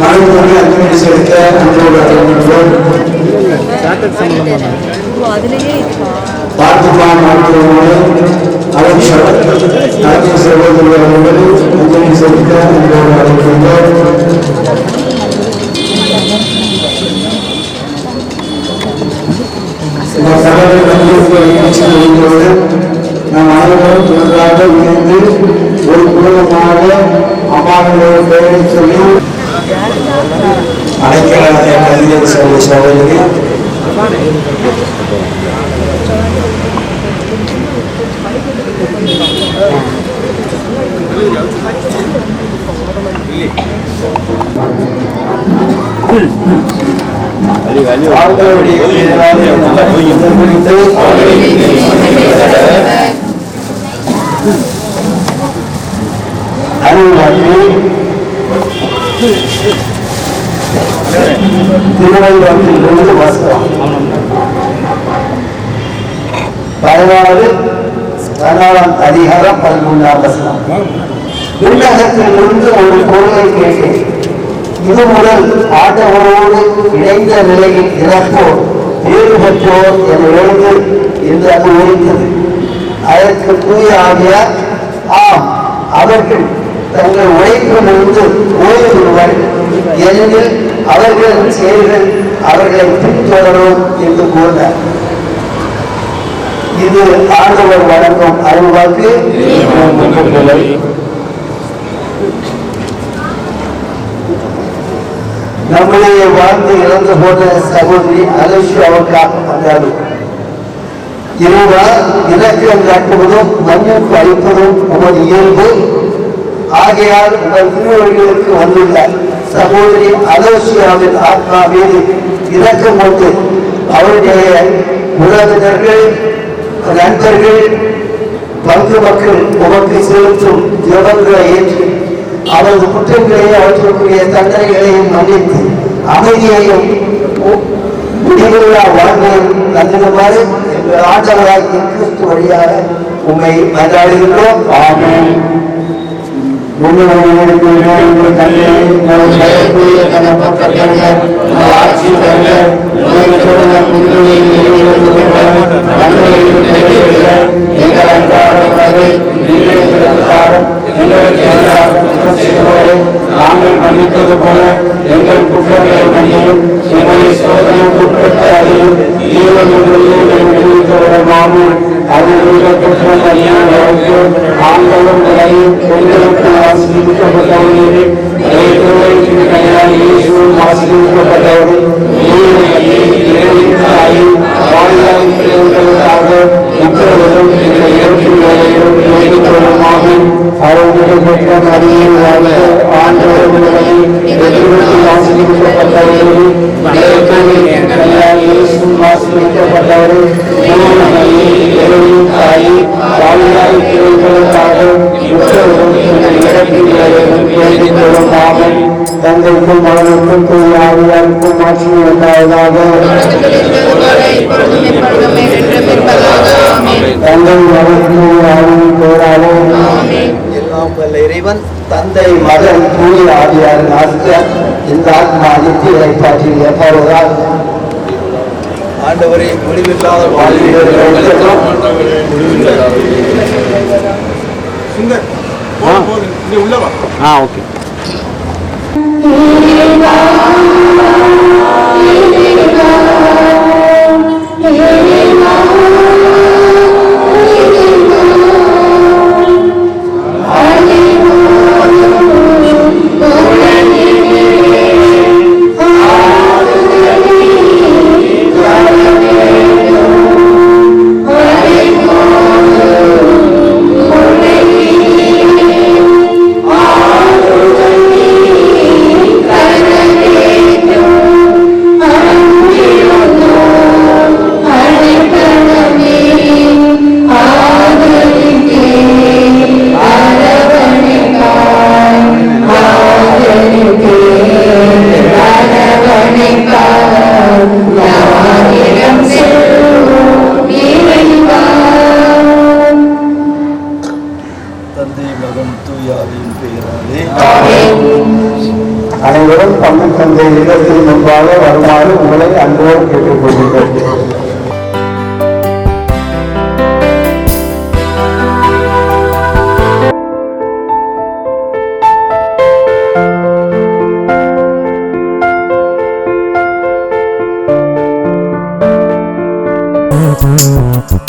மணி அஞ்சலி செலுத்த அன்போடு அழைக்கின்றோம் அதுலயே இருக்கா பார்த்திபா மருத்துவமனை அமைச்சர் ராஜ்ய சகோதரி அவர்கள் அஞ்சலி செலுத்த அன்போடு அழைக்கின்றோம் இந்த சகோதரி பங்கேற்பு நிகழ்ச்சி முடிந்தோடு நாம் அனைவரும் ஒன்றாக இணைந்து ஒரு குடும்பமாக அம்மாவுடைய பெயரை சொல்லி அடைக்கலாத கல்வியல் சகோதரி சகோதரி அவர்களுடைய குறித்து அருள்வாக்கு திருவள்ளுவத்திலிருந்து வாசகம் பதினாறு பதினாறாம் அதிகாரம் பதிமூன்றாம் வசனம். விண்ணகத்திலிருந்து ஒரு பொருளை கேட்டேன் இது முதல் ஆண்டவரோடு இணைந்த நிலையில் இறப்போர் தேர்வு பெற்றோர் என எழுந்து என்று அது ஒழித்தது. அதற்கு தூய ஆகிய ஆம் அவர்கள் தங்கள் உழைப்பு உழைப்பிலிருந்து ஓய்வு பெறுவர் ஏனெனில் அவர்களின் செயல்கள் அவர்களை பின்தொடரும் என்று கூறினார். இது ஆண்டவர் வழங்கும் அருள்வாக்கு நம்முடைய வாழ்ந்து இழந்து போன சகோதரி அலட்சி அவருக்காக வந்தார்கள். இறைவா இலக்கியம் காட்டுவதும் மன்னிப்பு அளிப்பதும் உமது இயல்பு. ஆகையால் உங்கள் முன்னோர்களுக்கு வந்துள்ள சகோதரி அலோசியாவின் ஆத்மா மீது இறக்கம் கொண்டு அவருடைய உறவினர்கள் நண்பர்கள் பங்கு மக்கள் உமக்கு செலுத்தும் ஜபங்களை ஏற்றி அவரது குற்றங்களையும் அவற்றுக்குரிய தண்டனைகளையும் மன்னித்து அமைதியையும் முடிவில்லா வாழ்வையும் தந்திடுமாறு எங்கள் ஆண்டவராகிய கிறிஸ்து வழியாக உண்மை மன்றாடுகின்றோம். ஆமென் நாங்கள் மன்னித்தது போல எங்கள் குற்றங்களை மன்னியும் எங்களை சோதனைக்கு உட்பட்ட அறியும் ஜீவனுமாவும் அதில் குற்றம் அறியாமல் ஆண்களும் நிலையும் பெண்களுக்கு ஆசிரியப்பட்டவர்களே இயேசுவும் ஆசிரியப்பட்டவர்கள் வாழ்நாள் பிள்ளைகளுக்காக இப்பொழுதும் எங்களை இறக்கும் வேலையிலும் வேண்டிக் கொள்ளுமாகும் அவர்கள் பெற்ற மரியை வாழ்க ஆண்டவர் நிலையில் எதிர்த்து ஆசிரியப்பட்டவர்கள் இயேசுவும் ஆசிரியப்பட்டவர்கள் தாயி வாழ்நாள் இப்பொழுதும் தந்தைக்கும் மகனுக்கும் தூய ஆவியாருக்கும் ஆட்சி உண்டாவதாக. தந்தை மகன் ஆவியின் பேராலே எல்லாம் வல்ல இறைவன் தந்தை மகன் தூய ஆவியார் ஆசிய இந்த ஆத்மா நித்திய இறைப்பாற்றி எப்பொழுதால் ஆண்டவரை முடிவில்லாத ஆ ஓகே. ஆ அனைவரும் தமிழ் தந்தை இல்லத்தின் முன்பாக வருமாறு உங்களை அன்போடு கேட்டுக்கொள்கிறேன் Thank